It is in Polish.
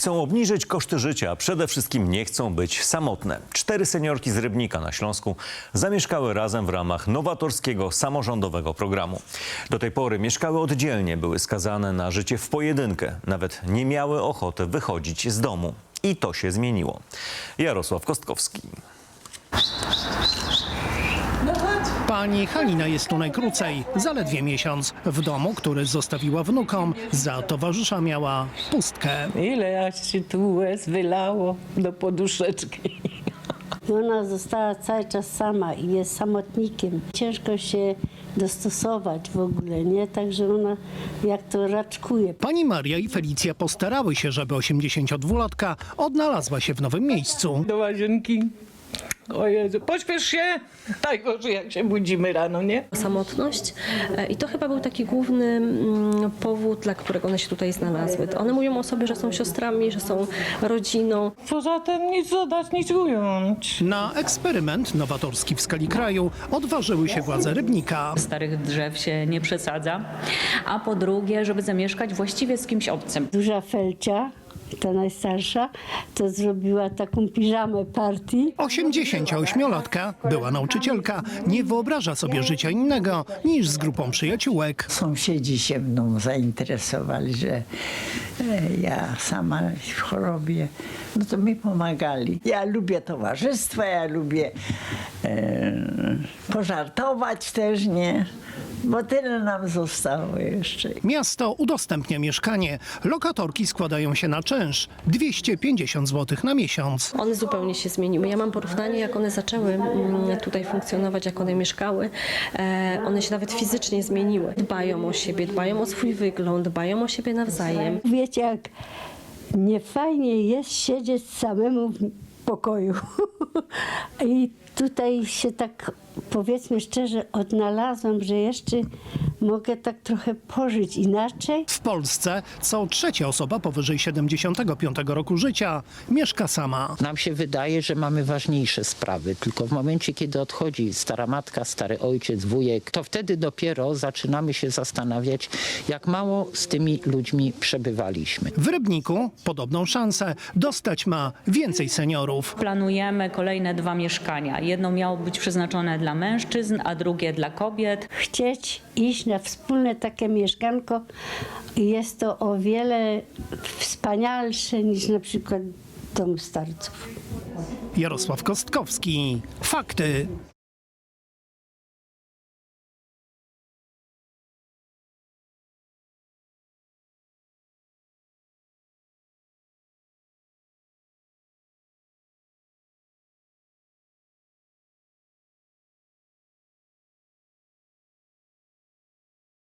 Chcą obniżyć koszty życia, przede wszystkim nie chcą być samotne. Cztery seniorki z Rybnika na Śląsku zamieszkały razem w ramach nowatorskiego samorządowego programu. Do tej pory mieszkały oddzielnie, były skazane na życie w pojedynkę, nawet nie miały ochoty wychodzić z domu. I to się zmieniło. Jarosław Kostkowski. Pani Halina jest tu najkrócej, zaledwie miesiąc. W domu, który zostawiła wnukom, za towarzysza miała pustkę. Ile aż się tu łez wylało do poduszeczki. I Ona została cały czas sama i jest samotnikiem. Ciężko się dostosować w ogóle, nie? Także ona jak to raczkuje. Pani Maria i Felicja postarały się, żeby 82-latka odnalazła się w nowym miejscu. Do łazienki. O Jezu, pośpiesz się! Najgorzej jak się budzimy rano, nie? samotność E, i to chyba był taki główny mm, powód, dla którego one się tutaj znalazły. One mówią o sobie, że są siostrami, że są rodziną. Poza tym nic dodać, nic ująć. Na eksperyment nowatorski w skali kraju odważyły się władze Rybnika. starych drzew się nie przesadza, a po drugie, żeby zamieszkać właściwie z kimś obcym. Duża Felcia, ta najstarsza, to zrobiła taką piżamę partii. 88-latka była nauczycielka, nie wyobraża sobie życia innego niż z grupą przyjaciółek. Sąsiedzi się mną zainteresowali, że ja sama w chorobie, no to mi pomagali. Ja lubię towarzystwo, ja lubię e, pożartować też, nie? Bo tyle nam zostało jeszcze. Miasto udostępnia mieszkanie. Lokatorki składają się na czynsz 250 zł na miesiąc. One zupełnie się zmieniły. Ja mam porównanie, jak one zaczęły mm, tutaj funkcjonować, jak one mieszkały. E, One się nawet fizycznie zmieniły. Dbają o siebie, dbają o swój wygląd, dbają o siebie nawzajem. Jak niefajnie jest siedzieć samemu w pokoju. I tutaj się tak, powiedzmy szczerze, odnalazłam, że jeszcze mogę tak trochę pożyć inaczej. W Polsce co trzecia osoba powyżej 75 roku życia mieszka sama. Nam się wydaje, że mamy ważniejsze sprawy, tylko w momencie, kiedy odchodzi stara matka, stary ojciec, wujek, to wtedy dopiero zaczynamy się zastanawiać, jak mało z tymi ludźmi przebywaliśmy. W Rybniku podobną szansę dostać ma więcej seniorów. Planujemy kolejne dwa mieszkania. Jedno miało być przeznaczone dla mężczyzn, a drugie dla kobiet. Chcieć iść na wspólne takie mieszkanko jest to o wiele wspanialsze niż na przykład dom starców. Jarosław Kostkowski. Fakty.